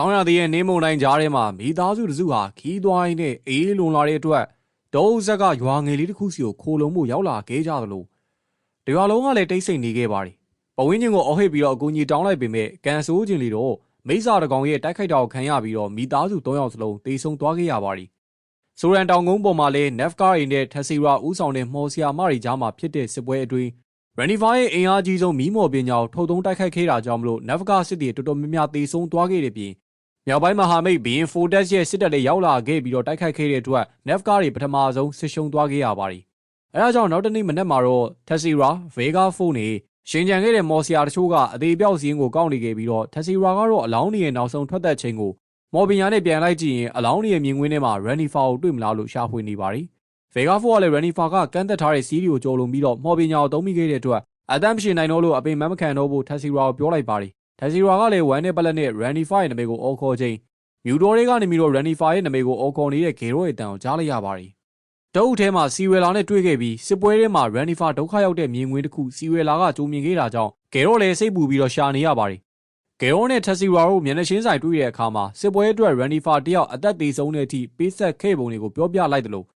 ဆောင်းရသည်ရဲ့နေမုန်တိုင်းကြားထဲမှာမိသားစုတစုဟာခီးသွိုင်းနဲ့အေးလွန်လာတဲ့အတွက်တောအုပ်ဆက်ကရွာငယ်လေးတစ်ခုစီကိုခိုလုံမှုရောက်လာခဲ့ကြသလိုတရွာလုံးကလည်းတိတ်ဆိတ်နေခဲ့ပါတယ်။ပဝင်းချင်းကိုအော်ဟစ်ပြီးတော့အကူကြီးတောင်းလိုက်ပေမဲ့ကန်ဆိုးချင်းလီတော့မိစ္ဆာတကောင်ရဲ့တိုက်ခိုက်တာကိုခံရပြီးတော့မိသားစု၃ယောက်စလုံးတေဆုံသွားခဲ့ရပါတယ်။ဆိုရန်တောင်ကုန်းပေါ်မှာလည်း Nefcar အိနဲ့ထက်စီရာဦးဆောင်တဲ့မော်ဆီယာမရီကြားမှာဖြစ်တဲ့စစ်ပွဲအတွင်း Renifa ရဲ့အင်အားကြီးဆုံးမီးမော်ပညာကိုထုတ်သုံးတိုက်ခိုက်ခဲ့တာကြောင့်မလို့ Nefcar စစ်တီတော်တော်များများတေဆုံသွားခဲ့တဲ့ပြင် မြောက်ပိုင်းမဟာမိတ်ဘီရင်ဖိုတက်ရဲ့စစ်တပ်တွေရောက်လာခဲ့ပြီးတော့တိုက်ခိုက်ခဲ့တဲ့အတွက် Nefcar တွေပထမဆုံးဆစ်ရှုံသွားခဲ့ရပါတယ်။အဲဒါကြောင့်နောက်တနေ့မနက်မှာတော့ Tessera, Vega 4နဲ့ရှင်ကြံခဲ့တဲ့မော်ဆီယာတချို့ကအသေးပြောက်စည်းကိုကောက်နေခဲ့ပြီးတော့ Tessera ကတော့အလောင်းတွေရဲ့နောက်ဆုံးထွက်သက်ခြင်းကိုမော်ပင်ယာနဲ့ပြန်လိုက်ကြည့်ရင်အလောင်းတွေရဲ့မြင်ကွင်းထဲမှာ Renifa ကိုတွေ့မလားလို့ရှာဖွေနေပါတယ်။ Vega 4ကလည်း Renifa ကကန့်သက်ထားတဲ့စီးရီကိုကြိုလုံပြီးတော့မော်ပင်ယာကိုသုံးမိခဲ့တဲ့အတွက်အတမ်းမရှိနိုင်တော့လို့အပင်မမခံတော့ဘူး Tessera ကိုပြောလိုက်ပါတယ်။ Tessera ကလည်းဝမ်းနဲ့ပလက်နဲ့ Renifa ရဲ့နာမည်ကိုအော်ခေါ်ခြင်းမြူတော်တွေကနေပြီးတော့ Renifa ရဲ့နာမည်ကိုအော်ခေါ်နေတဲ့ဂေရိုရဲ့အတန်ကိုကြားလိုက်ရပါတယ်။တုပ်ထဲမှာစီဝယ်လာနဲ့တွေ့ခဲ့ပြီးစစ်ပွဲထဲမှာ Renifa ဒုက္ခရောက်တဲ့မြင်ကွင်းတစ်ခုစီဝယ်လာကကြိုမြင်ခဲ့တာကြောင့်ဂေရိုလည်းစိတ်ပူပြီးတော့ရှာနေရပါတယ်။ဂေရိုနဲ့ Tessera တို့မျက်နှာချင်းဆိုင်တွေ့တဲ့အခါမှာစစ်ပွဲအတွက် Renifa တယောက်အသက်သေဆုံးတဲ့အထိပေးဆက်ခဲ့ပုံတွေကိုပြောပြလိုက်တယ်လို့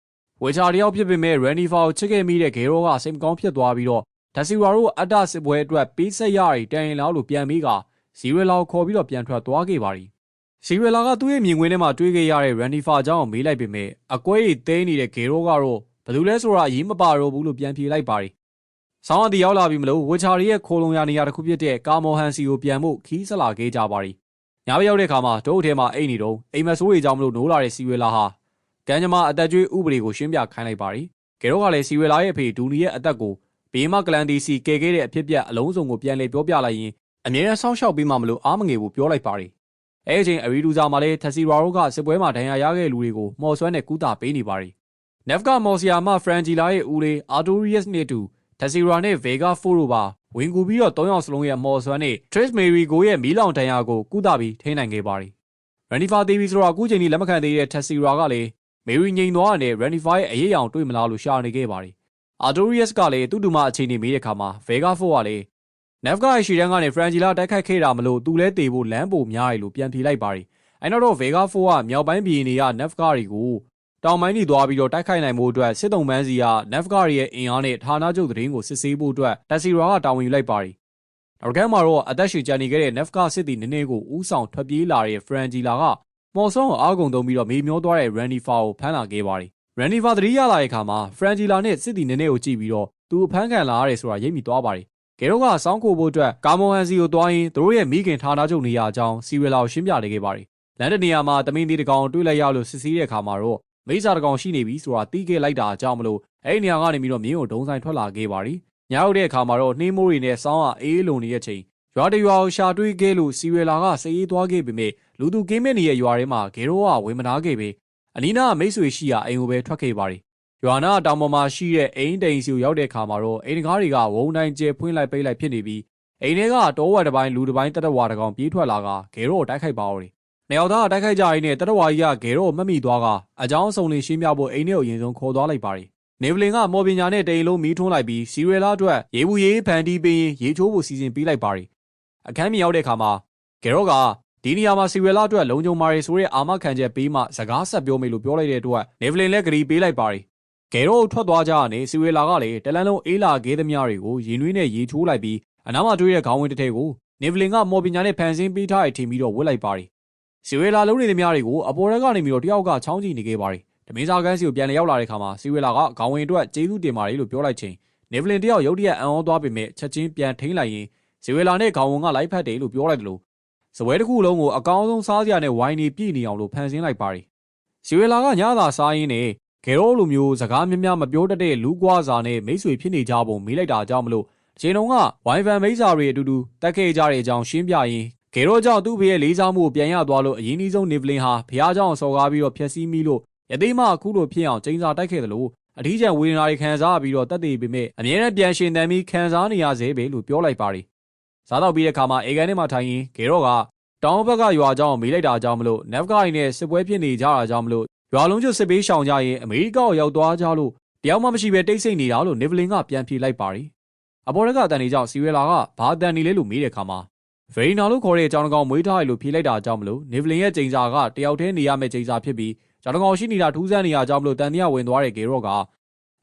ဝေချာတယောက်ဖြစ်ပေမဲ့ Renifa ကိုချစ်ခဲ့မိတဲ့ဂေရိုကစိတ်မကောင်းဖြစ်သွားပြီးတော့ Tessera တို့အတ္တစစ်ပွဲအတွက်ပေးဆက်ရည်တန်ရင်လောက်လို့ပြန်ပြီးက စီဝယ်လာကိုခေါ်ပြီးတော့ပြန်ထွက်သွားခဲ့ပါတယ်။စီဝယ်လာကသူ့ရဲ့မြင်ကွင်းထဲမှာတွေးခဲ့ရတဲ့ Renifa အကြောင်းကိုမေးလိုက်ပေမဲ့အကွဲရီသိမ်းနေတဲ့ဂေရိုကတော့ဘယ်သူလဲဆိုတာအရေးမပါတော့ဘူးလို့ပြန်ဖြေလိုက်ပါတယ်။ဆောင်းအတီရောက်လာပြီမလို့ဝေချာရီရဲ့ခိုလုံရနေရာတစ်ခုဖြစ်တဲ့ကာမော်ဟန်စီကိုပြန်ဖို့ခီးဆက်လာခဲ့ကြပါတယ်။ညဘက်ရောက်တဲ့အခါမှာတုပ်ထဲမှာအိတ်နေတော့အိမ်မဆိုးတွေကြောင့်မလို့နိုးလာတဲ့စီဝယ်လာဟာကံကြမ္မာအသက်ကျွေးဥပဒေကိုရှင်းပြခိုင်းလိုက်ပါတယ်။ဂေရိုကလည်းစီဝယ်လာရဲ့အဖေဒူနီရဲ့အသက်ကိုဘေးမကလန်ဒီစီကဲခဲ့တဲ့အဖြစ်ပြက်အလုံးစုံကိုပြန်လည်ပြောပြလိုက်ရင် အမြဲတမ်းဆောင်းလျှောက်ပေးမှမလို့အားမငယ်ဘူးပြောလိုက်ပါတယ်။အဲအချိန်အရီဒူဇာမှာလည်းထက်စီရာတို့ကစစ်ပွဲမှာဒဏ်ရာရခဲ့လူတွေကိုမော်ဆွဲနဲ့ကူတာပေးနေပါတယ်။နက်ဖ်ကမော်ဆီယာမဖရန်ဂျီလာရဲ့ဦးလေးအာတိုရီယက်နဲ့တူထက်စီရာနဲ့ဗေဂါဖိုတို့ပါဝင်ကူပြီးတော့၃ယောက်စလုံးရဲ့မော်ဆွဲနဲ့ထရစ်မေရီကိုရဲ့မီးလောင်ဒဏ်ရာကိုကူတာပြီးထိန်းနိုင်ခဲ့ပါတယ်။ရန်နီဖာတီဗီဆိုတာအခုချိန်ထိလက်မခံသေးတဲ့ထက်စီရာကလည်းမေရီငိန်သွားတဲ့ရန်နီဖာရဲ့အရေးအယောင်တွေ့မလားလို့ရှာနေခဲ့ပါတယ်။အာတိုရီယက်ကလည်းသူ့တူမအခြေအနေမေးတဲ့အခါမှာဗေဂါဖိုကလည်း နက်ဖ်ကရဲ့ရှီတန်းကနေဖရန်ဂျီလာတိုက်ခိုက်ခဲ့တာမလို့သူလဲတေဖို့လမ်းပိုများရလို့ပြန်ပြေးလိုက်ပါတယ်။အဲနောက်တော့ဗေဂါဖိုကမြောက်ပိုင်းပြည်နေရနက်ဖ်ကတွေကိုတောင်ပိုင်းကြီးသွားပြီးတော့တိုက်ခိုက်နိုင်မှုအတွက်စစ်တုံးပန်းစီကနက်ဖ်ကရဲ့အင်အားနဲ့ဌာနချုပ်သတင်းကိုစစ်ဆေးဖို့အတွက်တက်စီရာကတာဝန်ယူလိုက်ပါတယ်။နောက်ကမ်းမှာတော့အသက်ရှည်ကြံနေခဲ့တဲ့နက်ဖ်ကစစ်တီနည်းနည်းကိုဥဆောင်ထွက်ပြေးလာတဲ့ဖရန်ဂျီလာကမော်ဆွန်ကိုအားကုန်သုံးပြီးတော့မေမျောသွားတဲ့ရန်ဒီဖာကိုဖမ်းလာခဲ့ပါတယ်။ရန်ဒီဖာသတိရလာတဲ့အခါမှာဖရန်ဂျီလာနဲ့စစ်တီနည်းနည်းကိုကြည့်ပြီးတော့သူအဖမ်းခံလာရတယ်ဆိုတာရိပ်မိသွားပါတ ယ်။ဂေရိုကစောင်းခိုဖို့အတွက်ကာမိုဟန်စီကိုသွားရင်သူတို့ရဲ့မိခင်ဌာနချုပ်နေရာအကြောင်းစီရီလာကိုရှင်းပြနေခဲ့ပါတယ်။လန်ဒန်နေရာမှာတမင်းသေးတကောင်တွေ့လိုက်ရလို့စစ်ဆေးတဲ့အခါမှာတော့မိစ္ဆာတကောင်ရှိနေပြီဆိုတာသိခဲ့လိုက်တာအကြောင်းမလို့အဲ့ဒီနေရာကနေပြီးတော့မြင်းကိုဒုံဆိုင်ထွက်လာခဲ့ပါတယ်။ညရောက်တဲ့အခါမှာတော့နှင်းမိုးတွေနဲ့စောင်းအားအေးလုံနေတဲ့ချိန်ရွာတရွာကိုရှာတွေးခဲ့လို့စီရီလာကစည်ရေးသွားခဲ့ပေမဲ့လူသူကင်းမဲ့နေရဲ့ရွာထဲမှာဂေရိုကဝင်မနာခဲ့ပေအနီးနားမိတ်ဆွေရှိရာအိမ်ကိုပဲထွက်ခဲ့ပါတယ်။ ရွာနာတောင်ပေါ်မှာရှိတဲ့အိမ်တိန်စီကိုရောက်တဲ့အခါမှာတော့အိမ်ကားတွေကဝုံတိုင်းကျဲဖွင့်လိုက်ပိတ်လိုက်ဖြစ်နေပြီးအိမ်ထဲကတောဝက်တစ်ပိုင်းလူတစ်ပိုင်းတတဝါတကောင်ပြေးထွက်လာကဂေရိုကိုတိုက်ခိုက်ပါတော့တယ်။နှစ်ယောက်သားတိုက်ခိုက်ကြရင်းနဲ့တတဝါကြီးကဂေရိုကိုမှတ်မိသွားကအကြောင်းအစုံလေးရှင်းပြဖို့အိမ်ထဲကိုအရင်ဆုံးခေါ်သွားလိုက်ပါတယ်။နေဗလင်ကမော်ပညာနဲ့တိန်လုံးမီးထွန်းလိုက်ပြီးစီရီလာအတွက်ရေဘူးရေးဖန်တီးပေးရင်ရေချိုးဖို့စီစဉ်ပေးလိုက်ပါတယ်။အခန်းမြေရောက်တဲ့အခါမှာဂေရိုကဒီနေရာမှာစီဝယ်လာအတွက်လုံခြုံမာရီဆိုတဲ့အာမခံချက်ပေးမှစကားဆက်ပြောမေးလို့ပြောလိုက်တဲ့အတွက်နေဗလင်လည်းဂရီပေးလိုက်ပါတယ်။ ဂေရိုထွက်သွားကြရနေစီဝယ်လာကလည်းတလန်းလုံးအေးလာခဲသမျှတွေကိုရင်နှွေးနဲ့ရေချိုးလိုက်ပြီးအနားမှာတွေ့တဲ့ခေါင်းဝင်းတစ်ထည်ကိုနေဗလင်ကမော်ပညာနဲ့ဖန်ဆင်းပေးထားတဲ့ထင်ပြီးတော့ဝစ်လိုက်ပါတယ်။စီဝယ်လာလုံးနေသမျှတွေကိုအပေါ်ရက်ကနေပြီးတော့တယောက်ကချောင်းကြည့်နေခဲ့ပါတယ်။တမင်းစားကန်းစီကိုပြန်လည်ရောက်လာတဲ့ခါမှာစီဝယ်လာကခေါင်းဝင်းအတွက်ကျေးဇူးတင်ပါတယ်လို့ပြောလိုက်ချိန်နေဗလင်တယောက်ရုတ်တရက်အံ့ဩသွားပေမဲ့ချက်ချင်းပြန်ထိန်းလိုက်ရင်စီဝယ်လာနဲ့ခေါင်းဝင်းကလိုက်ဖက်တယ်လို့ပြောလိုက်တယ်လို့စပွဲတစ်ခုလုံးကိုအကောင်းဆုံးစားစရာနဲ့ဝိုင်းနေပြည့်နေအောင်လို့ဖန်ဆင်းလိုက်ပါတယ်။စီဝေလာကညသာစားရင်းနဲ့ ဂေရိုလိုမျိုးစကားများများမပြောတတ်တဲ့လူကွာစာနဲ့မိတ်ဆွေဖြစ်နေကြပုံမေးလိုက်တာကြောင့်မလို့အချိန်တုန်းကဝိုင်ဖန်မိတ်စာတွေအတူတူတက်ခဲ့ကြတဲ့အကြောင်းရှင်းပြရင်းဂေရိုကြောင့်သူ့ဖေရဲ့လေးစားမှုကိုပြန်ရသွားလို့အရင်ကြီးဆုံးနေဗလင်ဟာဖះเจ้าဆော်ကားပြီးတော့ဖျက်ဆီးမိလို့ရသေးမှအခုလိုဖြစ်အောင်ကျင်းစာတိုက်ခဲ့တယ်လို့အထီးကျန်ဝေဒနာတွေခံစားပြီးတော့တက်တည်ပေမဲ့အမြဲတမ်းပြန်ရှင်တန်ပြီးခံစားနေရစေပဲလို့ပြောလိုက်ပါတယ်။စားတော့ပြီးတဲ့အခါမှာအေကန်ထဲမှာထိုင်ရင်ဂေရော့ကတောင်ဘက်ကရွာเจ้าမေးလိုက်တာကြောင့်မလို့နက်ဖ်ကိုင်းနဲ့စစ်ပွဲဖြစ်နေကြတာကြောင့်မလို့ ရွာလုံးကျွတ်စစ်ပေးရှောင်ကြရင်အမေရိကကိုရောက်သွားကြလို့တယောက်မှမရှိပဲတိတ်ဆိတ်နေတာလို့နေဗလင်ကပြန်ဖြေလိုက်ပါတယ်။အပေါ်ရက်ကတန်နေကြောင့်စီဝဲလာကဘာတန်နေလဲလို့မေးတဲ့အခါမှာဗေရီနာလို့ခေါ်တဲ့ကြောင်တကောင်မွေးထားရလို့ဖြေလိုက်တာကြောင့်မလို့နေဗလင်ရဲ့ချိန်စာကတယောက်တည်းနေရမယ့်ချိန်စာဖြစ်ပြီးကြောင်တကောင်ရှိနေတာထူးဆန်းနေရကြောင်းမလို့တန်တရားဝင်သွားတဲ့ဂေရော့က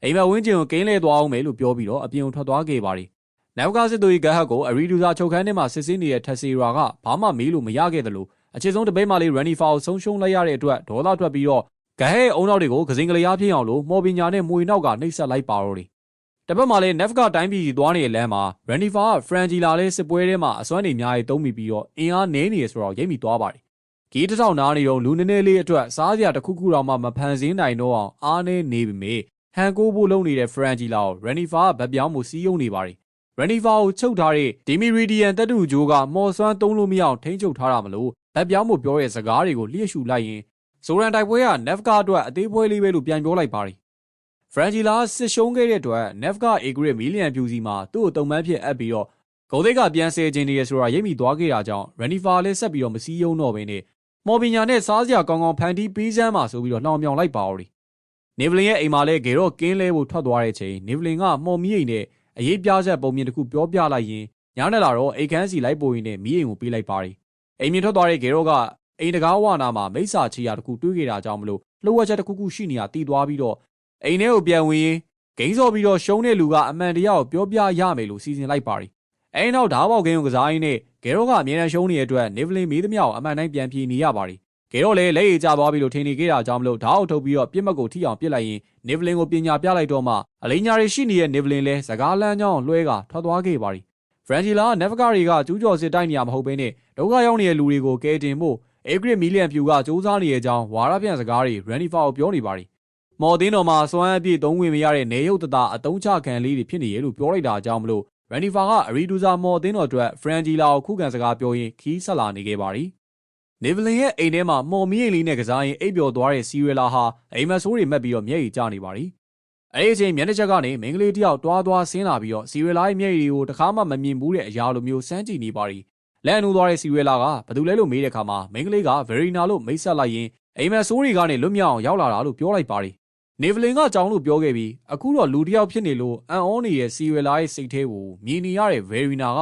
အိမ်မက်ဝင်းကျင်ကိုကင်းလဲသွားအောင်မယ်လို့ပြောပြီးတော့အပြင်ကိုထွက်သွားခဲ့ပါတယ်။နောက်ကားစစ်သူကြီးဂတ်ဟတ်ကိုအရီဒူဇာချုပ်ခန်းထဲမှာစစ်စင်းနေတဲ့ထက်စီရာကဘာမှမေးလို့မရခဲ့တယ်လို့အခြေဆုံးတပိတ်မှလေးရန်နီဖာကိုဆုံးရှုံးလိုက်ရတဲ့အတွက်ဒေါသထွက်ပြီးတော့ ဂဟဲအုံနောက်တွေကိုကစင်ကလေးအားဖြစ်အောင်လို့မော်ပညာနဲ့မွေနောက်ကနှိပ်ဆက်လိုက်ပါတော့တယ်။တစ်ဖက်မှာလည်း Nef ကတိုင်းပြည်ကြီးသွားနေတဲ့လမ်းမှာ Ranifa က Frangila လေးစစ်ပွဲထဲမှာအစွမ်းနေများရေးတုံးမိပြီးတော့အင်အားနည်းနေရဆိုတော့ရိပ်မိသွားပါတယ်။ကြီးတစ်ထောင်နားနေတော့လူနည်းနည်းလေးအတွက်စားစရာတစ်ခုခုတော့မှမဖန်ဆင်းနိုင်တော့အောင်အားနည်းနေပြီမေဟန်ကိုဖို့လုပ်နေတဲ့ Frangila ကို Ranifa ကဗတ်ပြောင်းမှုစီးယုံနေပါတယ်။ Ranifa ကိုချုပ်ထားတဲ့ Demiridian တက်တူဂျိုးကမော်စွမ်းသုံးလို့မရအောင်ထိန်းချုပ်ထားတာမလို့ဗတ်ပြောင်းမှုပြောတဲ့စကားတွေကိုလျှက်ရှူလိုက်ရင် ဆိုရန်တိုက်ပွဲက Nevka အတွက်အသေးပွဲလေးပဲလို့ပြန်ပြောလိုက်ပါတယ်။ Frangila စစ်ရှုံးခဲ့တဲ့အတွက် Nevka Agri မီလီယံပြူစီမှာသူ့ကိုတုံမှန်းဖြစ်အပ်ပြီးတော့ဂုံသိက်ကပြန်ဆဲခြင်းနေရဆိုတာရိပ်မိသွားခဲ့တာကြောင့် Ranifa လည်းဆက်ပြီးတော့မစည်းယုံတော့ဘဲနဲ့မော်ပညာနဲ့စားစရာကောင်းကောင်းဖန်တီးပေးစမ်းပါဆိုပြီးတော့နှောင်မြောင်လိုက်ပါတော့။နေဗလင်ရဲ့အိမ်မှာလည်းဂေရော့ကင်းလဲဖို့ထွက်သွားတဲ့ချိန်နေဗလင်ကမော်မီအိမ်နဲ့အရေးပြချက်ပုံမြင်တစ်ခုပြောပြလိုက်ရင်ညနေလာတော့အိတ်ခမ်းစီလိုက်ပိုရင်နဲ့မီးအိမ်ကိုပေးလိုက်ပါတယ်။အိမ်မြင်ထွက်သွားတဲ့ဂေရော့က အိမ်တကားဝနာမှာမိစ္ဆာချီယာတစ်ခုတွေးခဲ့တာကြောင့်မလို့လှုပ်ဝက်ချက်တစ်ခုခုရှိနေတာတည်သွားပြီးတော့အိမ်ထဲကိုပြန်ဝင်ရင်ဂိမ်းစော်ပြီးတော့ရှုံးတဲ့လူကအမှန်တရားကိုပြောပြရမယ်လို့စီစဉ်လိုက်ပါတယ်။အဲဒီနောက်ဓာတ်ပေါက်ဂိမ်းကိုကစားရင်းနဲ့ဂေရောကအမြဲတမ်းရှုံးနေတဲ့အတွက်နေဗလင်မီးသမျှကိုအမှန်တိုင်းပြန်ပြေနေရပါတယ်။ဂေရောလည်းလက်ရည်ကျသွားပြီလို့ထင်နေခဲ့တာကြောင့်မလို့ဓာတ်အောက်ထုတ်ပြီးတော့ပြစ်မှတ်ကိုထိအောင်ပစ်လိုက်ရင်နေဗလင်ကိုပညာပြလိုက်တော့မှအလိညာတွေရှိနေတဲ့နေဗလင်လည်းစကားလမ်းကြောင်းလွှဲကထွက်သွားခဲ့ပါတယ်။ဖရန်ဂျီလာနက်ဖကာတွေကကျူးကျော်စစ်တိုက်နေရမဟုတ်ဘဲနဲ့ဒုက္ခရောက်နေတဲ့လူတွေကိုကယ်တင်ဖို့ အေဂရစ်မီလီယံဖြူကစူးစမ်းနေတဲ့အကြောင်းဝါရပြန်စကားတွေရန်နီဖာကိုပြောနေပါတယ်။မော်တင်းတော်မှာစွမ်းအပြည့်သုံးဝင်မရတဲ့နေရုပ်တတာအတုံးချခံလေးတွေဖြစ်နေရလို့ပြောလိုက်တာကြောင့်မလို့ရန်နီဖာကအရီဒူဇာမော်တင်းတော်အတွက်ဖရန်ဂျီလာကိုခုခံစကားပြောရင်းခီးဆက်လာနေခဲ့ပါတယ်။နေဗလင်ရဲ့အိမ်ထဲမှာမော်မီအိမ်လေးနဲ့ကစားရင်အိပ်ပျော်သွားတဲ့စီရီလာဟာအိမ်မဆိုးတွေမက်ပြီးတော့မျက်ရည်ကျနေပါတယ်။အဲဒီအချိန်မျက်နှာချက်ကနေမင်းကလေးတယောက်တွားသွားဆင်းလာပြီးတော့စီရီလာရဲ့မျက်ရည်တွေကိုတခါမှမမြင်ဘူးတဲ့အရာလိုမျိုးစမ်းကြည့်နေပါတယ် လက်အနူသွားတဲ့စီဝဲလာကဘသူလဲလို့မေးတဲ့အခါမှာမိန်းကလေးကဗရီနာလို့မိတ်ဆက်လိုက်ရင်အိမ်မက်ဆိုးတွေကနေလွတ်မြောက်အောင်ရောက်လာတာလို့ပြောလိုက်ပါတယ်နေဗလင်ကကြောင်းလို့ပြောခဲ့ပြီးအခုတော့လူတယောက်ဖြစ်နေလို့အန်အောနေတဲ့စီဝဲလာရဲ့စိတ်ထဲကိုမြင်နေရတဲ့ဗရီနာက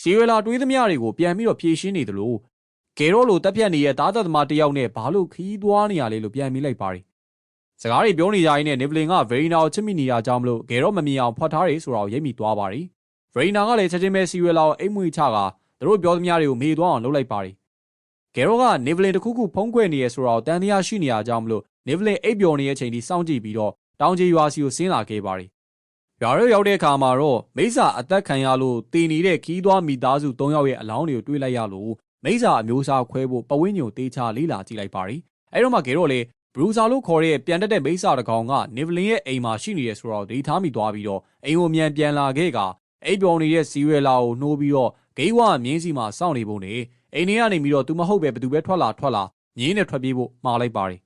စီဝဲလာတွေးသမျှတွေကိုပြန်ပြီးတော့ဖြေရှင်းနေတယ်လို့ဂေရောလိုတက်ပြတ်နေတဲ့သားသက်သမားတယောက်နဲ့ဘာလို့ခီးသွားနေရလဲလို့ပြန်မိလိုက်ပါတယ်စကားတွေပြောနေကြရင်းနဲ့နေဗလင်ကဗရီနာကိုချစ်မိနေရကြောင်းမလို့ဂေရောမမြင်အောင်ဖွက်ထားတယ်ဆိုတာကိုရိပ်မိသွားပါတယ်ဗရီနာကလည်းချက်ချင်းပဲစီဝဲလာကိုအိမ်မွေချက သူတို့ပြောသမျှတွေကိုမေ့သွားအောင်လုပ်လိုက်ပါတယ်။ဂယ်ရောကနေဗလင်တစ်ခုခုဖုံးကွယ်နေရဆိုတော့တန်တရားရှိနေရကြောင်းမလို့နေဗလင်အိပ်ပျော်နေတဲ့အချိန်ထိစောင့်ကြည့်ပြီးတော့တောင်ကြီးရွာစီကိုဆင်းလာခဲ့ပါတယ်။ရွာရောရောက်တဲ့အခါမှာတော့မိစ္ဆာအသက်ခံရလို့တည်နေတဲ့ခီးသွွားမိသားစု၃ယောက်ရဲ့အလောင်းတွေကိုတွေ့လိုက်ရလို့မိစ္ဆာအမျိုးအစားခွဲဖို့ပဝင်းညိုတေးချလေးလာကြည့်လိုက်ပါတယ်။အဲတော့မှဂေရောလေဘရူဇာလို့ခေါ်တဲ့ပြန်တက်တဲ့မိစ္ဆာတကောင်ကနေဗလင်ရဲ့အိမ်မှာရှိနေရဆိုတော့ဒေထားမိသွားပြီးတော့အိမ်ကိုမြန်ပြန်လာခဲ့ကအိပ်ပျော်နေတဲ့စီရွယ်လာကိုနှိုးပြီးတော့ ဂိမ်းဝမြင်းစီမှာစောင့်နေဖို့နဲ့အိမ်ထဲကနေပြီးတော့သူမဟုတ်ပဲဘသူပဲထွက်လာထွက်လာမြင်းနဲ့ထွက်ပြေးဖို့မှားလိုက်ပါတယ်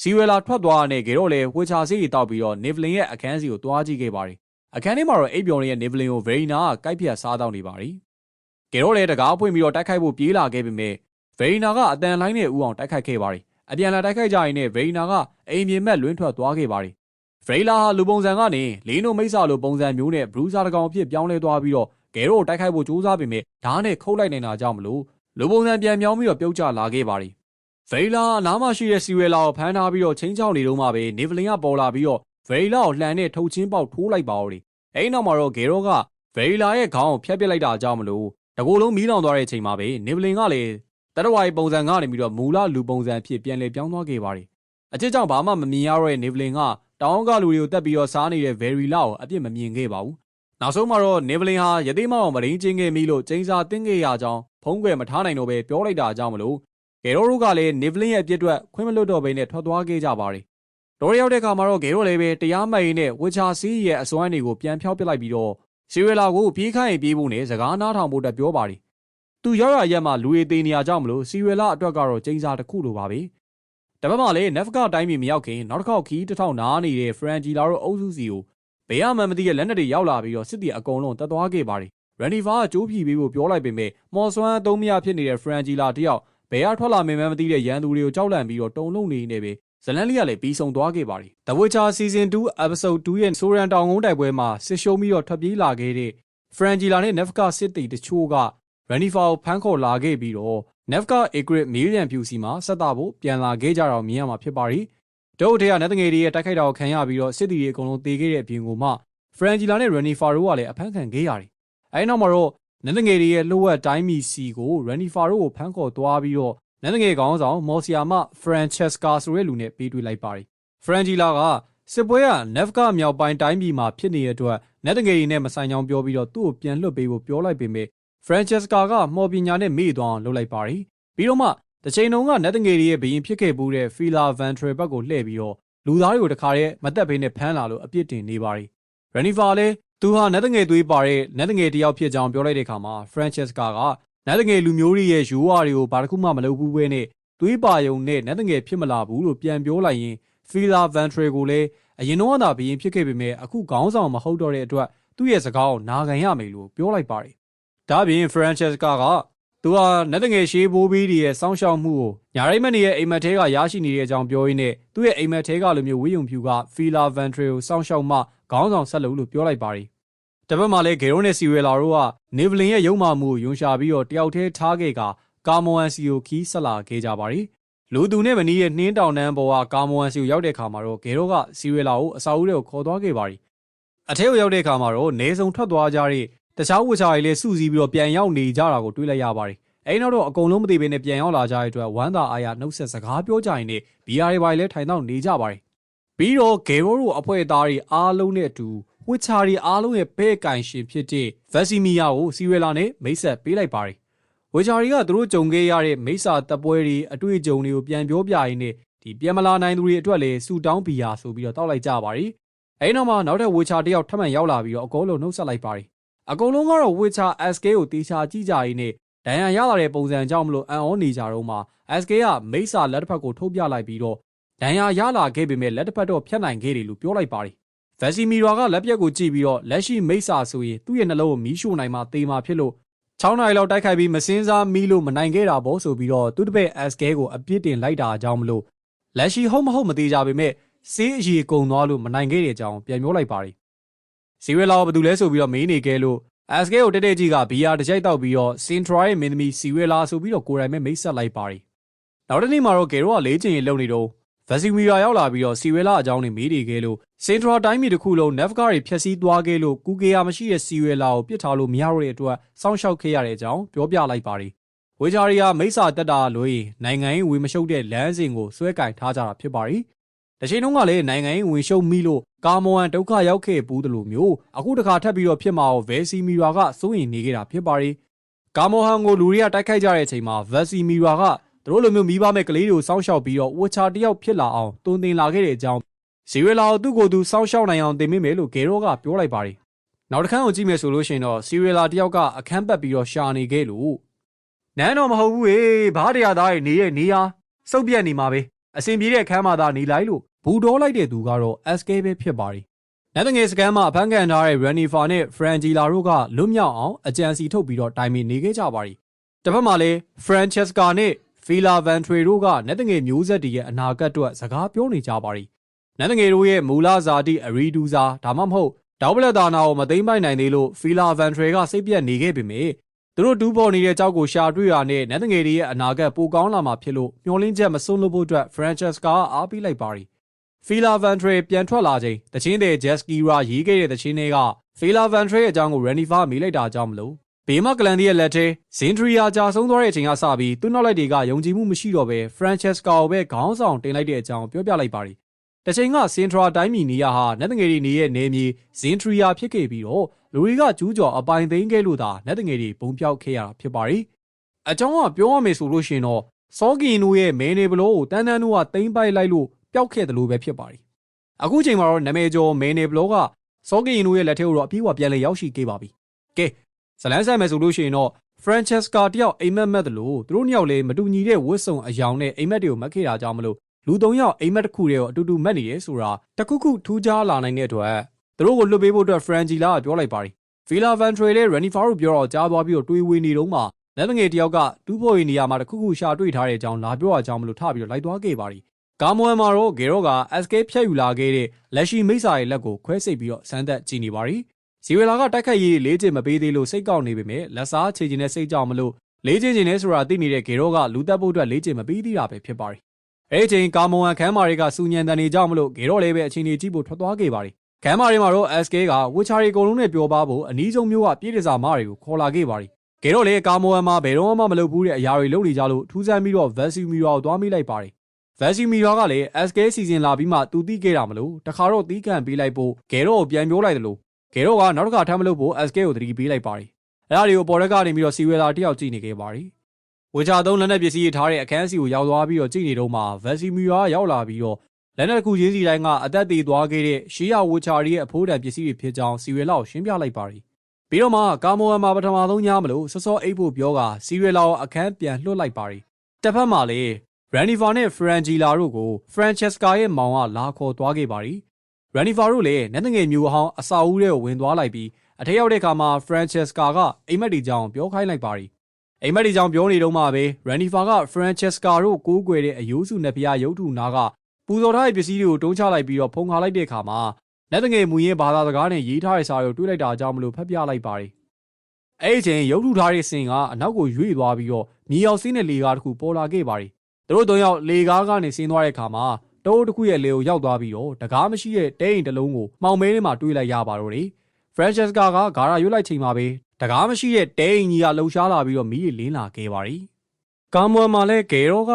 စီဝဲလာထွက်သွားတဲ့ဂေတော့လေဝေချာစီးရီတောက်ပြီးတော့နေဗလင်ရဲ့အခန်းစီကိုတွားကြည့်ခဲ့ပါတယ်အခန်းထဲမှာတော့အိပ်ပျော်နေတဲ့နေဗလင်ကိုဗေရီနာကကိုက်ဖြတ်စားတော့နေပါတယ်ဂေတော့လေတကားဖွင့်ပြီးတော့တိုက်ခိုက်ဖို့ပြေးလာခဲ့ပေမဲ့ဗေရီနာကအတန်လိုင်းနဲ့ဥအောင်တိုက်ခိုက်ခဲ့ပါတယ်အပြန်လာတိုက်ခိုက်ကြရင်နဲ့ဗေရီနာကအိမ်မြေမဲ့လွင်းထွက်သွားခဲ့ပါတယ်ဗရေလာဟာလူပုံစံကနေလင်းနိုမိတ်ဆာလိုပုံစံမျိုးနဲ့ဘရူးစာတကောင်အဖြစ်ပြောင်းလဲသွားပြီးတော့ဂဲရို ကိုတိုက်ခိုက်ဖို့ကြိုးစားပေမဲ့ဓာတ်နဲ့ခုတ်လိုက်နိုင်တာကြောင့်မလို့လူပုံစံပြန်ပြောင်းပြီးတော့ပြုတ်ကျလာခဲ့ပါတယ်။ဗေလာအနားမှာရှိတဲ့စီဝဲလာကိုဖမ်းထားပြီးတော့ချင်းချောင်းနေတော့မှပဲနေဗလင်ကပေါ်လာပြီးတော့ဗေလာကိုလှန်နဲ့ထုတ်ချင်းပေါက်ထိုးလိုက်ပါဦးတယ်။အဲဒီနောက်မှာတော့ဂေရိုကဗေလာရဲ့ခေါင်းကိုဖျက်ပစ်လိုက်တာကြောင့်မလို့တကူလုံးမီးလောင်သွားတဲ့အချိန်မှာပဲနေဗလင်ကလည်းတရဝိုင်ပုံစံကနေပြီးတော့မူလလူပုံစံဖြစ်ပြန်လည်ပြောင်းသွားခဲ့ပါတယ်။အချစ်ကြောင့်ဘာမှမမြင်ရတော့တဲ့နေဗလင်ကတောင်းကလူတွေကိုတက်ပြီးတော့စားနေတဲ့ဗေရီလာကိုအပြစ်မမြင်ခဲ့ပါဘူး နောက်ဆုံးမှာတော့နေဗလင်ဟာရသေးမောင်မရင်းချင်းခဲ့မိလို့ကျင်းစာတင်းခဲ့ရကြောင်းဖုံးကွယ်မထားနိုင်တော့ပဲပြောလိုက်တာကြောင့်မလို့ဂေရိုတို့ကလည်းနေဗလင်ရဲ့အပြစ်အတွက်ခွင့်မလွတ်တော့ဘဲနဲ့ထွက်သွားခဲ့ကြပါတယ်။တော်ရောက်တဲ့အခါမှာတော့ဂေရိုလည်းပဲတရားမှတ်ရင်းနဲ့ဝချာစီးရဲ့အစွမ်းတွေကိုပြန်ဖျောက်ပစ်လိုက်ပြီးတော့စီဝဲလာကိုပြေးခိုင်းပြေးဖို့နဲ့စကားနားထောင်ဖို့တက်ပြောပါတယ်။သူရောက်ရရက်မှာလူရည်သေးနေရကြောင်းမလို့စီဝဲလာအတွက်ကတော့ကျင်းစာတစ်ခုလိုပါပဲ။တပတ်မှလည်းနက်ဖကအတိုင်းမီမရောက်ခင်နောက်တစ်ခေါက်ခီးတစ်ထောင်နားနေတဲ့ဖရန်ဂျီလာတို့အုပ်စုစီကို ဘေးရမှန်မသိတဲ့လက်နက်တွေရောက်လာပြီးတော့စစ်တီအကုန်လုံးတက်သွားခဲ့ပါတယ်။ရန်ဒီဖာကကြိုးဖြီပေးဖို့ပြောလိုက်ပေမဲ့မော်ဆွမ်းသုံးမရဖြစ်နေတဲ့ဖရန်ဂျီလာတယောက်ဘယ်ရထွက်လာမင်းမသိတဲ့ရန်သူတွေကိုကြောက်လန့်ပြီးတော့တုံလုံးနေနေပဲဇလန်လီကလည်းပြီးဆုံးသွားခဲ့ပါတယ်။ The Witcher Season 2 Episode 2ရဲ့ဆိုရန်တောင်ကုန်းတိုက်ပွဲမှာစစ်ရှုံးပြီးတော့ထွက်ပြေးလာခဲ့တဲ့ဖရန်ဂျီလာနဲ့နက်ဖကာစစ်တီတချို့က Renifer ကိုဖမ်းခေါ်လာခဲ့ပြီးတော့ Nevka Agrit မီလီယံဖြူစီမှာဆက်တာဖို့ပြန်လာခဲ့ကြတော့မြင်ရမှာဖြစ်ပါတယ်။ တို့ထဲကနတ်တငယ်တွေရဲ့တိုက်ခိုက်တာကိုခံရပြီးတော့စစ်တီတွေအကုန်လုံးတေခဲ့တဲ့အပြင်ကိုမှ Frangela နဲ့ Renifer တို့ကလည်းအဖမ်းခံခဲ့ရတယ်။အဲဒီနောက်မှာတော့နတ်တငယ်တွေရဲ့လှုပ်ဝက်တိုင်းမီစီကို Renifer တို့ကိုဖမ်းခေါ်သွားပြီးတော့နတ်တငယ်ခေါင်းဆောင်မော်ဆီယာမ Francesca ဆိုတဲ့လူနဲ့ပေးတွေ့လိုက်ပါတယ်။ Frangela ကစစ်ပွဲက Nevka မြောက်ပိုင်းတိုင်းပြည်မှာဖြစ်နေတဲ့အတွက်နတ်တငယ်တွေနဲ့မဆိုင်ကြောင်းပြောပြီးတော့သူ့ကိုပြန်လွှတ်ပေးဖို့ပြောလိုက်ပေမဲ့ Francesca ကမော်ပညာနဲ့မေ့သွားအောင်လုပ်လိုက်ပါတယ်။ပြီးတော့မှ တစ်ချိန်လုံးကနတ်တငယ်တွေရဲ့ဘရင်ဖြစ်ခဲ့မှုတဲ့ Fila Ventre ဘက်ကိုလှည့်ပြီးတော့လူသားတွေကိုတခါတည်းမသက်ဖေးနဲ့ဖမ်းလာလို့အပြစ်တင်နေပါတယ်။ Renifer လည်းသူဟာနတ်တငယ်သွေးပါတဲ့နတ်တငယ်တယောက်ဖြစ်ကြောင်းပြောလိုက်တဲ့အခါမှာ Francesca ကနတ်တငယ်လူမျိုးတွေရဲ့ရိုးဝါတွေကိုဘာတစ်ခုမှမလုပ်ဘူးပဲနဲ့သွေးပါယုံနဲ့နတ်တငယ်ဖြစ်မလာဘူးလို့ပြန်ပြောလိုက်ရင် Fila Ventre ကိုလည်းအရင်တော့ကသာဘရင်ဖြစ်ခဲ့ပေမဲ့အခုခေါင်းဆောင်မဟုတ်တော့တဲ့အတွက်သူ့ရဲ့စကားကိုနာခံရမယ်လို့ပြောလိုက်ပါတယ်။ဒါ့အပြင် Francesca က သူဟာနတ်တငယ်ရှေးဘိုးဘီးတွေရဲ့စောင့်ရှောက်မှုကိုညာရိမက်နေရဲ့အိမ်မက်ထဲကရရှိနေတဲ့အကြောင်းပြောရင်းနဲ့သူ့ရဲ့အိမ်မက်ထဲကလိုမျိုးဝိယုံဖြူက Fila Ventre ကိုစောင့်ရှောက်မှခေါင်းဆောင်ဆက်လို့လို့ပြောလိုက်ပါတယ်။တပတ်မှလည်းဂေရိုနဲ့စီဝဲလာတို့ကနေဗလင်ရဲ့ရုံမာမှုကိုယွန်ရှာပြီးတော့တယောက်တည်းထားခဲ့ကကာမွန်စီကိုခီးဆက်လာခဲ့ကြပါတယ်။လူသူနဲ့မနီးရဲ့နှင်းတောင်တန်းပေါ်ကကာမွန်စီကိုရောက်တဲ့အခါမှာတော့ဂေရိုကစီဝဲလာကိုအစာအုပ်တွေကိုခေါ်သွားခဲ့ပါတယ်။အထဲကိုရောက်တဲ့အခါမှာတော့နေဆောင်ထွက်သွားကြတဲ့ တခြားဝှချာတွေလည်းစုစည်းပြီးတော့ပြန်ရောက်နေကြတာကိုတွေ့လိုက်ရပါတယ်။အဲဒီနောက်တော့အကုန်လုံးမသိဘဲနဲ့ပြန်ရောက်လာကြတဲ့အတွက်ဝမ်းသာအားရနှုတ်ဆက်စကားပြောကြရင်လည်းဘီယာတွေပိုင်းလည်းထိုင်တော့နေကြပါတယ်။ပြီးတော့ဂေရိုတို့အဖွဲ့သားတွေအားလုံးနဲ့အတူဝှချာတွေအားလုံးရဲ့ဘဲ့ကင်ရှင်ဖြစ်တဲ့ဗက်စီမီယာကိုစီဝဲလာနဲ့မိတ်ဆက်ပေးလိုက်ပါတယ်။ဝှချာတွေကသူတို့ကြုံခဲ့ရတဲ့မိစ္ဆာတပ်ပွဲတွေအတွေ့အကြုံတွေကိုပြန်ပြောပြရင်းနဲ့ဒီပြန်မလာနိုင်သူတွေအတွက်လည်းစူတောင်းဘီယာဆိုပြီးတော့တောက်လိုက်ကြပါတယ်။အဲဒီနောက်မှာနောက်ထပ်ဝှချာတယောက်ထပ်မံရောက်လာပြီးတော့အကောလုံးနှုတ်ဆက်လိုက်ပါတယ်။ အကုန်လုံးကတော့ဝှချာ SK ကိုတေချာကြည့်ကြရင်းနဲ့ဒဏ်ရာရလာတဲ့ပုံစံကြောင့်မလို့အန်အောနေကြတော့မှ SK ကမိစ္ဆာလက်တစ်ဖက်ကိုထုတ်ပြလိုက်ပြီးတော့ဒဏ်ရာရလာခဲ့ပေမဲ့လက်တစ်ဖက်တော့ဖြတ်နိုင်ခဲ့တယ်လို့ပြောလိုက်ပါတယ်။ဗက်စီမီရာကလက်ပြက်ကိုကြည့်ပြီးတော့လက်ရှိမိစ္ဆာဆိုရင်သူ့ရဲ့နှလုံးကိုမီးရှို့နိုင်မှတေးမှဖြစ်လို့6နိုင်လောက်တိုက်ခိုက်ပြီးမစင်းစားမီးလို့မနိုင်ခဲ့တာပေါ့ဆိုပြီးတော့သူ့တပည့် SK ကိုအပြစ်တင်လိုက်တာကြောင့်မလို့လက်ရှိဟုတ်မဟုတ်မသေးကြပေမဲ့စေးအရီကုံသွားလို့မနိုင်ခဲ့တဲ့အကြောင်းပြန်ပြောလိုက်ပါတယ်။ စီဝဲလာကဘာတူလဲဆိုပြီးတော့မေးနေခဲ့လို့ SK ကိုတက်တက်ကြီးကဘီယာတစ်ကြိုက်တောက်ပြီးတော့စင်ထရာရဲ့မင်းသမီးစီဝဲလာဆိုပြီးတော့ကိုယ်တိုင်ပဲမိတ်ဆက်လိုက်ပါတယ်။နောက်တစ်နေ့မှာတော့ဂေရိုကလေးချင်ရင်လုံနေတော့ဗက်စီမီရာရောက်လာပြီးတော့စီဝဲလာအကြောင်းတွေမေးနေခဲ့လို့စင်ထရာတိုင်းပြည်တစ်ခုလုံးနက်ဖကာတွေဖျက်ဆီးသွားခဲ့လို့ကူကေယာမရှိတဲ့စီဝဲလာကိုပြစ်ထားလို့မရတော့တဲ့အတွက်စောင့်ရှောက်ခဲ့ရတဲ့အကြောင်းပြောပြလိုက်ပါတယ်။ဝေချာရီယာမိစ္ဆာတက်တာလို့ရင်နိုင်ငံရေးဝေမရှုပ်တဲ့လမ်းစဉ်ကိုစွဲကင်ထားကြတာဖြစ်ပါ တယ်။တချိန်တုန်းကလည်းနိုင်ငံရေးဝင်ရှုပ်မိလို့ကာမွန်ဒုက္ခရောက်ခဲ့ဘူးတယ်လို့မျိုးအခုတခါထပ်ပြီးတော့ဖြစ်မှာကိုဗယ်စီမီရာကစိုးရင်နေခဲ့တာဖြစ်ပါတယ်။ကာမောဟန်ကိုလူတွေကတိုက်ခိုက်ကြတဲ့အချိန်မှာဗက်စီမီရာကသူတို့လိုမျိုးမိဘမဲ့ကလေးတွေကိုစောင့်ရှောက်ပြီးတော့ဝချာတယောက်ဖြစ်လာအောင်တွန်းတင်လာခဲ့တဲ့အကြောင်းဇီဝေလာကိုသူ့ကိုယ်သူစောင့်ရှောက်နိုင်အောင်တင်မိမယ်လို့ဂေရိုကပြောလိုက်ပါတယ်။နောက်တစ်ခါကိုကြည့်မယ်ဆိုလို့ရှိရင်တော့စီဝေလာတယောက်ကအခန်းပတ်ပြီးတော့ရှာနေခဲ့လို့နန်းတော့မဟုတ်ဘူးဟေးဘားတရားသားရဲ့နေရဲ့နေရာစုပ်ပြက်နေမှာပဲအစင်ပြေတဲ့အခန်းမှာသာနေလိုက်လို့ ဘူတော်လိုက်တဲ့သူကတော့ SK ပဲဖြစ်ပါတယ်။နတ်ငယ်စကန်မှာအဖမ်းခံထားတဲ့ Renifer နဲ့ Frangela တို့ကလွတ်မြောက်အောင်အကြံစီထုတ်ပြီးတော့တိုင်ပင်နေခဲ့ကြပါတယ်။တစ်ဖက်မှာလည်း Francesca နဲ့ Fila Ventre တို့ကနတ်ငယ်မျိုးဆက်တည်ရဲ့အနာဂတ်အတွက်စကားပြောနေကြပါတယ်။နတ်ငယ်တို့ရဲ့မူလဇာတိအရီဒူဇာဒါမှမဟုတ်တောက်ပလက်ဒါနာကိုမသိမ့်ပိုက်နိုင်သေးလို့ Fila Ventre ကစိတ်ပြက်နေခဲ့ပေမဲ့သူတို့တူးပေါ်နေတဲ့ကြောက်ကိုရှာတွေ့ရနဲ့နတ်ငယ်တွေရဲ့အနာဂတ်ပိုကောင်းလာမှာဖြစ်လို့မျှော်လင့်ချက်မစွန့်လို့ဖို့အတွက် Francesca ကအားပေးလိုက်ပါ တယ်။ Fila Ventre ပြန်ထွက်လာချိန်တချင်းတဲ့ Jeskira ရေးခဲ့တဲ့တချင်းတွေက Fila Ventre ရဲ့အကြောင်းကို Renifer မေးလိုက်တာကြောင့်မလို့ဘေးမကလန်ဒီရဲ့လက်ထဲဇင်ထရီယာကြာဆုံးသွားတဲ့အချိန်ကစပြီးသူ့နောက်လိုက်တွေကယုံကြည်မှုမရှိတော့ဘဲ Francesca ကိုပဲခေါင်းဆောင်တင်လိုက်တဲ့အကြောင်းပြောပြလိုက်ပါတယ်။တချိန်ကစင်ထရာတိုင်းပြည်နေရဟာနတ်တငယ်တွေနေရဲ့နေမြေဇင်ထရီယာဖြစ်ခဲ့ပြီးတော့လူတွေကကျူးကျော်အပိုင်သိမ်းခဲ့လို့သာနတ်တငယ်တွေဘုံပြောက်ခဲ့ရတာဖြစ်ပါတယ်။အကြောင်းကပြောရမယ်ဆိုလို့ရှိရင်တော့စောကင်တို့ရဲ့မဲနေဘလို့ကိုတန်းတန်းတို့ကတိမ့်ပိုက်လိုက်လို့ ပျောက်ခဲ့တယ်လို့ပဲဖြစ်ပါတယ်။အခုချိန်မှာတော့နာမည်ကျော်မဲနေဘလို့ကစောကင်တို့ရဲ့လက်ထဲကိုတော့အပြေးအဝပြန်လဲရောက်ရှိခဲ့ပါပြီ။ကဲဇလန်းဆိုင်မယ်ဆိုလို့ရှိရင်တော့ Francesca တယောက်အိမ်မက်မက်တယ်လို့သူတို့နှစ်ယောက်လည်းမတူညီတဲ့ဝတ်စုံအယောင်နဲ့အိမ်မက်တွေကိုမက်ခဲ့တာကြောင့်မလို့လူသုံးယောက်အိမ်မက်တစ်ခုတည်းကိုအတူတူမက်နေရဲဆိုတာတခုခုထူးခြားလာနိုင်တဲ့အတွက်သူတို့ကိုလွတ်ပေးဖို့အတွက် Frangela ကပြောလိုက်ပါတယ်။ Villa Ventre နဲ့ Renifer တို့ပြောတော့ကြားသွားပြီးတော့တွေးဝေနေတော့မှလက်ငယ်တယောက်ကတူးဖို့နေရာမှာတခုခုရှာတွေ့ထားတဲ့အကြောင်းလာပြောအကြောင်းမလို့ထပြီးတော့လိုက်သွားခဲ့ပါတယ်။ ကာမွန်မှာတော့ဂေရော့က SK ဖြတ်ယူလာခဲ့တဲ့လက်ရှိမိစ္ဆာရဲ့လက်ကိုခွဲစိတ်ပြီးတော့စမ်းသက်ကြည့်နေပါတယ်။စီဝေလာကတိုက်ခိုက်ရေးလေးချင်မပေးသေးလို့စိတ်ကောက်နေပေမဲ့လက်စားချေချင်တဲ့စိတ်ကြောင့်မလို့လေးချင်ချင်နေဆိုတာသိနေတဲ့ဂေရောကလူတက်ဖို့အတွက်လေးချင်မပေးသေးတာပဲဖြစ်ပါတယ်။အဲဒီချိန်ကာမွန်ဟန်ခမ်းမာတွေကစူညံတန်နေကြောင့်မလို့ဂေရောလည်းပဲအချိန်ကြီးကြည့်ဖို့ထွက်သွားခဲ့ပါတယ်။ခမ်းမာတွေမှာတော့ SK ကဝစ်ချာရီအကုန်လုံးနဲ့ပြောပါဖို့အနီးဆုံးမျိုးကပြည်တစားမတွေကိုခေါ်လာခဲ့ပါတယ်။ဂေရောလည်းကာမွန်ဟန်မှာဘယ်တော့မှမလုပ်ဘူးတဲ့အရာတွေလုပ်နေကြလို့ထူးဆန်းပြီးတော့ဗက်စီမီရာကိုသွားမိလိုက်ပါတယ်။ ဗက်စီမီရာကလည်း SK စီစဉ်လာပြီးမှသူသိခဲ့တာမလို့တခါတော့တီးခံပေးလိုက်ဖို့ဂေရောကိုပြန်ပြောလိုက်တယ်လို့ဂေရောကနောက်တစ်ခါထပ်မလုပ်ဖို့ SK ကိုသတိပေးလိုက်ပါတယ်။အဲဒါတွေကိုပေါ်ရက်ကနေပြီးတော့စီဝေလာတယောက်ကြည့်နေခဲ့ပါတယ်။ဝေချာသုံးလက်နက်ပစ္စည်းထားတဲ့အခန်းစီကိုရောက်သွားပြီးတော့ကြည့်နေတော့မှဗက်စီမီရာရောက်လာပြီးတော့လက်နက်တစ်ခုချင်းစီတိုင်းကအသက်သေးသွားခဲ့တဲ့ရှေးရဝေချာရီရဲ့အဖိုးတန်ပစ္စည်းတွေဖြစ်ကြောင်းစီဝေလာကိုရှင်းပြလိုက်ပါတယ်။ပြီးတော့မှကာမိုဟန်မှာပထမဆုံးညမလို့စောစောအိတ်ဖို့ပြောကစီဝေလာကိုအခန်းပြန်လွှတ်လိုက်ပါတယ်။တစ်ဖက်မှာလေ ရန်နီဖာနဲ့ဖရန်ဂျီလာတို့ကိုဖရန်ချက်စကာရဲ့မောင်ကလာခေါ်သွားခဲ့ပါတယ်။ရန်နီဖာတို့လည်းနတ်ငယ်မျိုးအဟောင်းအစာဦးတွေကိုဝင်သွားလိုက်ပြီးအထက်ရောက်တဲ့အခါမှာဖရန်ချက်စကာကအိမ်မက်တီကြောင်ပြောခိုင်းလိုက်ပါတယ်။အိမ်မက်တီကြောင်ပြောနေတော့မှပဲရန်နီဖာကဖရန်ချက်စကာတို့ကိုးကွယ်တဲ့အယိုးစုနှစ်ဖျားရုပ်ထုနာကပူဇော်ထားတဲ့ပစ္စည်းတွေကိုတုံးချလိုက်ပြီးတော့ဖုံခါလိုက်တဲ့အခါမှာလက်တငယ်မူရင်းဘာသာစကားနဲ့ရေးထားတဲ့စာတွေကိုတွေးလိုက်တာကြောင့်မလို့ဖတ်ပြလိုက်ပါတယ်။အဲ့ဒီချိန်ရုပ်ထုထားတဲ့စင်ကအနောက်ကိုရွေ့သွားပြီးတော့မြေရောက်စင်းတဲ့လေကားတစ်ခုပေါ်လာခဲ့ပါတယ်။ သူတို့သုံးယောက်လေကားကနေဆင်းသွားတဲ့အခါမှာတိုးတစ်ခုရဲ့လေကိုရောက်သွားပြီးတော့တကားမရှိတဲ့တဲအိမ်တစ်လုံးကိုမှောင်မဲထဲမှာတွေးလိုက်ရပါတော့တယ်။ Francesca ကဂါရာရွတ်လိုက်ချိန်မှာပဲတကားမရှိတဲ့တဲအိမ်ကြီးကလှုပ်ရှားလာပြီးတော့မီးလင်းလာခဲ့ပါတယ်။ကာမွန်မှာလည်းဂေရောက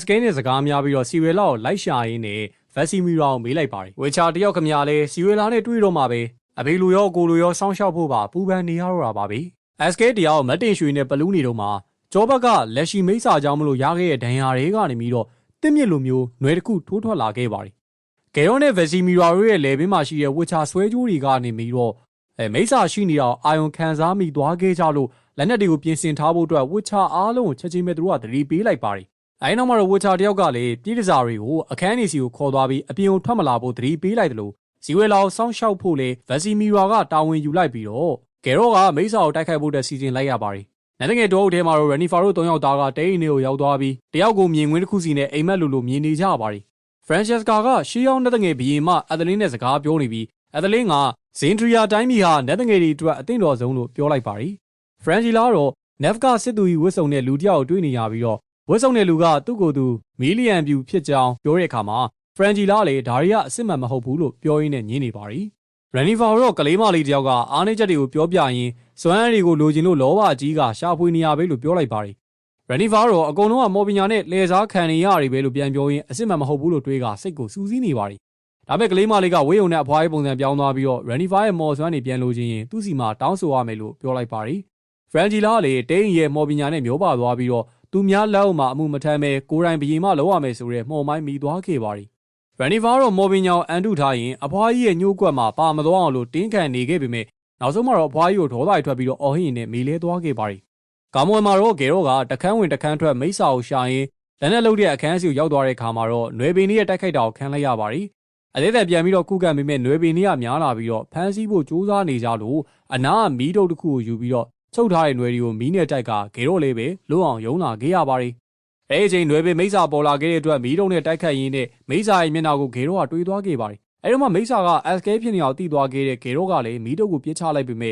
SK နဲ့စကားများပြီးတော့စီဝေလာကိုလိုက်ရှာရင်းနဲ့ဗက်စီမီရာကိုမေးလိုက်ပါတယ်။ဝေချာတယောက်ခမညာလဲစီဝေလာနဲ့တွေ့တော့မှပဲအဖေလူရောကိုလူရောစောင်းရှောက်ဖို့ပါပူပန်နေရတော့တာပါပဲ။ SK တယောက်မတ်တင်ရွှေနဲ့ပလူးနေတော့မှ ကျောဘက်ကလက်ရှိမိတ်စာကြောင်းမလို့ရခဲ့တဲ့ဒဏ်ရာတွေကနေပြီးတော့တစ်မြစ်လိုမျိုးຫນွေတစ်ခုထိုးထွက်လာခဲ့ပါတယ်။ဂေရောနဲ့ဗက်စီမီရာတို့ရဲ့လေဘင်းမှာရှိတဲ့ဝေချာဆွဲကြိုးတွေကနေပြီးတော့အဲမိတ်စာရှိနေတော့အာယုံခံစားမိသွားခဲ့ကြလို့လက်နက်တွေကိုပြင်ဆင်ထားဖို့အတွက်ဝေချာအားလုံးကိုချက်ချင်းပဲသူတို့ကတတိပေးလိုက်ပါတယ်။အဲဒီနောက်မှာတော့ဝေချာတယောက်ကလည်းပြည်တစားတွေကိုအခန်းနေစီကိုခေါ်သွားပြီးအပြင်ကိုထွက်မလာဖို့တတိပေးလိုက်တယ်လို့ဇီဝဲလောင်စောင်းရှောက်ဖို့လေဗက်စီမီရာကတာဝန်ယူလိုက်ပြီးတော့ဂေရောကမိတ်စာကိုတိုက်ခိုက်ဖို့အတွက်စီစဉ်လိုက်ရပါတယ်။ နိုင်တငယ်တောအုပ်ထဲမှာတော့ရန်နီဖာတို့၃ယောက်သားကတဲအိမ်တွေကိုရောက်သွားပြီးတယောက်ကိုမြင်ကွင်းတစ်ခုစီနဲ့အိမ်မက်လိုလိုမြင်နေကြပါတယ်။ဖရန်ချက်စကာကရှေးရောက်နိုင်တငယ်ဘီရင်မအဒလင်းနဲ့စကားပြောနေပြီးအဒလင်းကဇင်ဒရီယာတိုင်းပြည်ဟာနိုင်တငယ်တွေအတွက်အသင့်တော်ဆုံးလို့ပြောလိုက်ပါတယ်။ဖရန်ဂျီလာတော့နက်ဖ်ကစစ်သူကြီးဝစ်စုံတဲ့လူတယောက်တွေ့နေရပြီးတော့ဝစ်စုံတဲ့လူကသူ့ကိုယ်သူမီလီယံဗျူဖြစ်ကြောင်းပြောတဲ့အခါမှာဖရန်ဂျီလာလည်းဒါရီကအစ်စ်မှန်မဟုတ်ဘူးလို့ပြောရင်းနဲ့ညင်းနေပါတယ်။ ရန်နီဖာတော့ကလေးမလေးတယောက်ကအားနေချက်တွေကိုပြောပြရင်းစွမ်းအင်တွေကိုလိုချင်လို့လောဘကြီးကရှာဖွေနေရပဲလို့ပြောလိုက်ပါတယ်။ရန်နီဖာတော့အကုန်လုံးကမော်ပညာနဲ့လေစားခံနေရတယ်ပဲလို့ပြန်ပြောရင်းအစ်စ်မှန်မဟုတ်ဘူးလို့တွေးကစိတ်ကိုစူးစီးနေပါတယ်။ဒါပေမဲ့ကလေးမလေးကဝေးုံနဲ့အဖွားရေးပုံစံပြောင်းသွားပြီးတော့ရန်နီဖာရဲ့မော်စွမ်းတွေပြန်လိုချင်ရင်သူ့စီမှာတောင်းဆိုရမယ်လို့ပြောလိုက်ပါတယ်။ဖရန်ဂျီလာကလည်းတိန်ရဲ့မော်ပညာနဲ့မျိုးပါသွားပြီးတော့သူများလက်အောက်မှာအမှုမထမ်းပဲကိုယ်တိုင်ဘယင်မလောက်ရမယ်ဆိုတဲ့မှုံမိုင်းမိသွားခဲ့ပါတယ်။ ရန်နီဖာတော့မော်ပညာကိုအန်တုထားရင်အဖွားကြီးရဲ့ညှို့ကွက်မှာပါမသွားအောင်လို့တင်းခံနေခဲ့ပေမဲ့နောက်ဆုံးမှာတော့အဖွားကြီးကိုဒေါသရိုက်ထွက်ပြီးတော့အော်ဟင်းနဲ့မေလဲသွားခဲ့ပါတယ်။ကာမွန်မှာတော့ဂေရောကတခန်းဝင်တခန်းထွက်မိဆာကိုရှာရင်းလက်နဲ့လုတ်တဲ့အခန်းစီကိုရောက်သွားတဲ့အခါမှာတော့နွေပင်ကြီးရဲ့တိုက်ခိုက်တာကိုခံလိုက်ရပါတယ်။အသေးသက်ပြန်ပြီးတော့ခုခံမိမဲ့နွေပင်ကြီးကများလာပြီးတော့ဖမ်းဆီးဖို့ကြိုးစားနေကြလို့အနာကမီးတုပ်တစ်ခုကိုယူပြီးတော့ချုပ်ထားတဲ့နွေတွေကိုမီးနဲ့တိုက်ကဂေရောလေးပဲလွတ်အောင်ယုံလာခဲ့ရပါတယ်။ အဲဒီအချိန်နွေပင်မိဆာပေါ်လာခဲ့တဲ့အတွက်မီးတုပ်နဲ့တိုက်ခတ်ရင်းနဲ့မိဆာရဲ့မျက်နှာကိုဂေရောကတွေးသွားခဲ့ပါတယ်။အဲဒီမှာမိဆာက SK ဖြစ်နေအောင်တီးသွားခဲ့တဲ့ဂေရောကလည်းမီးတုပ်ကိုပြစ်ချလိုက်ပြီးမြဲ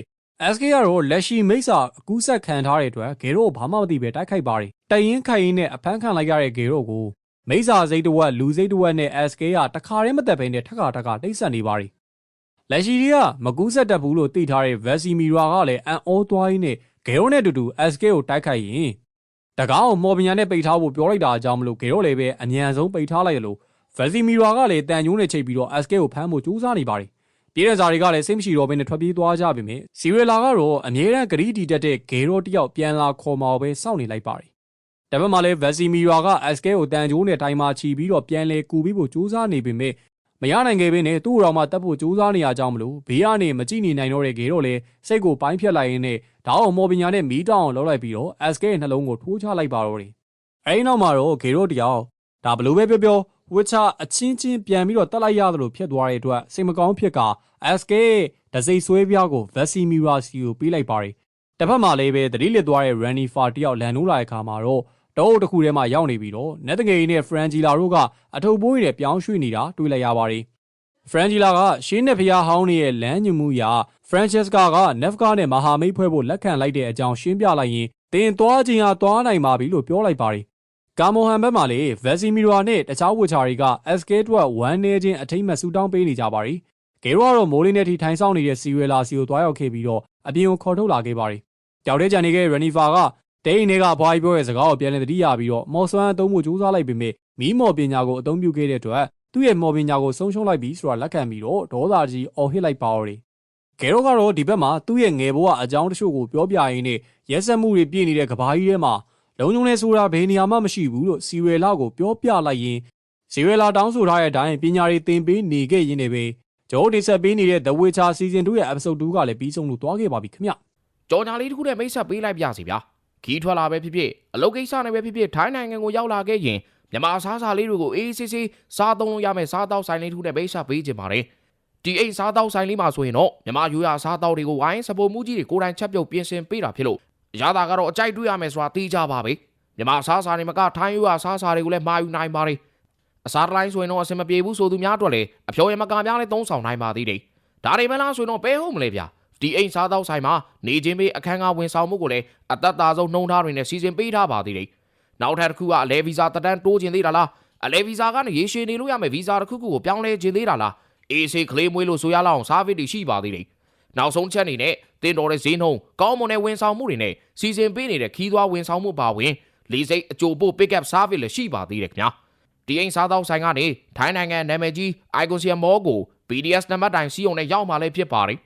SK ကတော့လက်ရှိမိဆာအကူးဆက်ခံထားတဲ့အတွက်ဂေရိုကိုဘာမှမသိပဲတိုက်ခိုက်ပါတယ်။တရင်ခိုင်ရင်နဲ့အဖမ်းခံလိုက်ရတဲ့ဂေရိုကိုမိဆာစိတ်တဝက်လူစိတ်တဝက်နဲ့ SK ကတခါတည်းမသက်ဘဲနဲ့ထက်ခါထက်ခါတိတ်ဆက်နေပါတယ်။လက်ရှိတွေကမကူးဆက်တတ်ဘူးလို့သိထားတဲ့ဗက်စီမီရာကလည်းအန်အောသွားရင်းနဲ့ဂေရိုနဲ့တူတူ SK ကိုတိုက်ခိုက်ရင် တကားကိုမော်ပညာနဲ့ပိတ်ထားဖို့ပြောလိုက်တာအကြောင်းမလို့ဂေရိုလည်းပဲအမြန်ဆုံးပိတ်ထားလိုက်ရလို့ဗက်စီမီရာကလည်းတန်ညိုးနဲ့ချိတ်ပြီးတော့ SK ကိုဖမ်းဖို့ကြိုးစားနေပါတယ်။ပြည်တဲ့ဇာတွေကလည်းစိတ်မရှိတော့ဘဲနဲ့ထွက်ပြေးသွားကြပြီမြစီရီလာကတော့အမြဲတမ်းဂရီတီတက်တဲ့ဂေရိုတယောက်ပြန်လာခေါ်มาပဲစောင့်နေလိုက်ပါတယ်။ဒါပေမဲ့လည်းဗက်စီမီရာက SK ကိုတန်ကြိုးနဲ့တိုင်မာချီပြီးတော့ပြန်လဲကူပြီးဖို့ကြိုးစားနေပေမဲ့ မရနိုင်ခဲ့ဘဲနဲ့သူ့တော်မှတက်ဖို့ကြိုးစားနေရကြောင်းမလို့ဘေးကနေမကြည့်နေနိုင်တော့တဲ့ဂေတော့လေစိတ်ကိုပိုင်းဖြတ်လိုက်ရင်းနဲ့ဓာတ်အောင်မော်ပညာနဲ့မီးတောင်းအောင်လုပ်လိုက်ပြီးတော့ SK ရဲ့နှလုံးကိုထိုးချလိုက်ပါတော့တယ်။အဲဒီနောက်မှာတော့ဂေတော့တယောက်ဒါဘလို့ပဲပြောပြောဝစ်ချအချင်းချင်းပြန်ပြီးတော့တက်လိုက်ရတယ်လို့ဖြစ်သွားတဲ့အတွက်စိတ်မကောင်းဖြစ်က SK ဒစိဆွဲပြားကို Vesimira စီကိုပေးလိုက်ပါတယ်။တစ်ဖက်မှာလည်းပဲတတိလစ်သွားတဲ့ Randy Far တယောက်လန်နိုးလာတဲ့အခါမှာတော့ တောအုပ်တစ်ခုထဲမှာရောက်နေပြီးတော့နက်တငယ်နဲ့ Frangela တို့ကအထုပ်ပိုးရည်နဲ့ပြောင်းရွှေ့နေတာတွေ့လိုက်ရပါတယ်။ဖရန်ဂျီလာကရှင်းနဲ့ဖျားဟောင်းနေရဲ့လမ်းညွှန်မှုအရဖရန်ချက်စကာကနက်ဖကာနဲ့မဟာမိတ်ဖွဲ့ဖို့လက်ခံလိုက်တဲ့အကြောင်းရှင်းပြလိုက်ရင်တင်သွားခြင်းဟာသွားနိုင်ပါပြီလို့ပြောလိုက်ပါတယ်။ကာမိုဟန်ဘက်မှာလေဗက်စီမီရိုနဲ့တခြားဝချာတွေက SK အတွက်ဝမ်းနေခြင်းအထိမ့်မဲ့ဆူတောင်းပေးနေကြပါတယ်။ဂေရိုကတော့မိုးလင်းတဲ့ထိထိုင်ဆောင်နေတဲ့စီဝဲလာစီကိုတွားရောက်ခဲ့ပြီးတော့အပြင်ကိုခေါ်ထုတ်လာခဲ့ပါတယ်။ကြောက်တဲ့ကြံနေတဲ့ရနီဖာက ဒိန်းနေကအဖွားကြီးပြောတဲ့စကားကိုပြန်လည်သတိရပြီးတော့မော်ဆွမ်းအသုံးဖို့ကြိုးစားလိုက်ပေမဲ့မီးမော်ပညာကိုအသုံးပြုခဲ့တဲ့အတွက်သူ့ရဲ့မော်ပညာကိုဆုံးရှုံးလိုက်ပြီးဆိုတာလက်ခံပြီးတော့ဒေါသကြီးအော်ဟစ်လိုက်ပါတော့တယ်။ဂေရိုကတော့ဒီဘက်မှာသူ့ရဲ့ငယ်ဘဝအကြောင်းတချို့ကိုပြောပြရင်းနဲ့ရက်ဆက်မှုတွေပြည့်နေတဲ့ကဘာကြီးထဲမှာလုံုံနေဆိုတာဘယ်နေရာမှမရှိဘူးလို့စီဝဲလာကိုပြောပြလိုက်ရင်စီဝဲလာတောင်းဆိုထားတဲ့အတိုင်းပညာတွေသင်ပေးနေခဲ့ရင်းနဲ့ပဲဂျိုးဒီဆက်ပေးနေတဲ့ The Witcher Season 2ရဲ့ Episode 2ကလည်းပြီးဆုံးလို့တွားခဲ့ပါပြီခင်ဗျ။ကြော်ညာလေးတစ်ခုနဲ့မိတ်ဆက်ပေးလိုက်ပြစီဗျာ ခီးထွက်လာပဲဖြစ်ဖြစ်အလုပ်ကိစ္စနဲ့ပဲဖြစ်ဖြစ်ထိုင်းနိုင်ငံကိုရောက်လာခဲ့ရင်မြန်မာစားစာလေးတွေကိုအေးဆေးဆေးစားသုံးလို့ရမယ်စားတောက်ဆိုင်လေးတစ်ခုနဲ့မိတ်ဆက်ပေးခြင်းပါတယ်ဒီအိမ်စားတောက်ဆိုင်လေးမှာဆိုရင်တော့မြန်မာရိုးရာစားတောက်တွေကိုဝိုင်းစပိုမှုကြီးတွေကိုယ်တိုင်ချက်ပြုတ်ပြင်ဆင်ပေးတာဖြစ်လို့ရတာကတော့အကြိုက်တွေ့ရမယ်ဆိုတာသိကြပါပဲမြန်မာစားစာတွေမကထိုင်းရိုးရာစားစာတွေကိုလည်းမှာယူနိုင်ပါတယ်အစားတိုင်းဆိုရင်တော့အဆင်မပြေဘူးဆိုသူများအတွက်လည်းအဖြော်ရမကများလည်းသုံးဆောင်နိုင်ပါသေးတယ်ဒါတွေမလားဆိုရင်တော့ဘဲဟုတ်မလဲဗျာ ဒီအိမ်စားသောက်ဆိုင်မှာနေချင်းပေးအခန်းကဝန်ဆောင်မှုကိုလည်းအသက်သာဆုံးနှုံထားတွေနဲ့စီစဉ်ပေးထားပါသေးတယ်။နောက်ထပ်တစ်ခုကအလဲဗီဇာတက်တန်းတိုးခြင်းသေးတာလား။အလဲဗီဇာကနေရေရှည်နေလို့ရမယ်ဗီဇာတစ်ခုခုကိုပြောင်းလဲခြင်းသေးတာလား။အေးစေးကလေးမွေးလို့ဆိုရလောက်အောင်စားဗစ်တွေရှိပါသေးတယ်။နောက်ဆုံးချက်အနေနဲ့တင်တော်တဲ့ဈေးနှုန်းကောင်းမွန်တဲ့ဝန်ဆောင်မှုတွေနဲ့စီစဉ်ပေးနေတဲ့ခီးသွွားဝန်ဆောင်မှုပါဝင်လေးစိတ်အကြိုပို့ pick up service လည်းရှိပါသေးတယ်ခင်ဗျာ။ဒီအိမ်စားသောက်ဆိုင်ကနေထိုင်းနိုင်ငံနာမည်ကြီး Iconium Mall ကို BDS နံပါတ်တိုင်စီးုံနဲ့ရောက်มาလည်းဖြစ်ပါတယ်။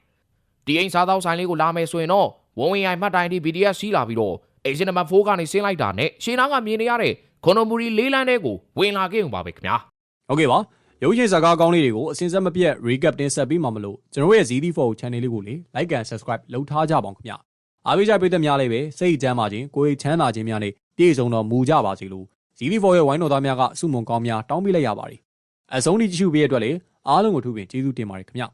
ဒီအိမ်စားသောက်ဆိုင်လေးကိုလာမယ်ဆိုရင်တော့ဝန်ဝင်ရိုင်မှတ်တိုင်ဒီ BTS စီးလာပြီးတော့အိမ်စင်နံပါတ်4ကနေဆင်းလိုက်တာနဲ့ရှင်းသားကမြင်နေရတဲ့ခွန်တော်မူရီလေးလန်းတဲ့ကိုဝင်လာခဲ့ုံပါပဲခင်ဗျာဟုတ်ကဲ့ပါရုပ်ရှင်ဇာကားကောင်းလေးတွေကိုအစင်ဆက်မပြတ် recap တင်ဆက်ပေးမှာမလို့ကျွန်တော်ရဲ့ ZD4 channel လေးကိုလေ like and subscribe လုပ်ထားကြပါအောင်ခင်ဗျာအားပေးကြပေးသက်များလေးပဲစိတ်ချမ်းသာခြင်းကိုယ်ချမ်းသာခြင်းများနဲ့ပြည့်စုံတော်မူကြပါစေလို့ ZD4 ရဲ့ဝိုင်းတော်သားများကစုမုံကောင်းများတောင်းပေးလိုက်ရပါတယ်အဆုံးထိကြည့်ရှုပေးရတဲ့အတွက်လေအားလုံးကိုထူးပင်ကျေးဇူးတင်ပါတယ်ခင်ဗျာ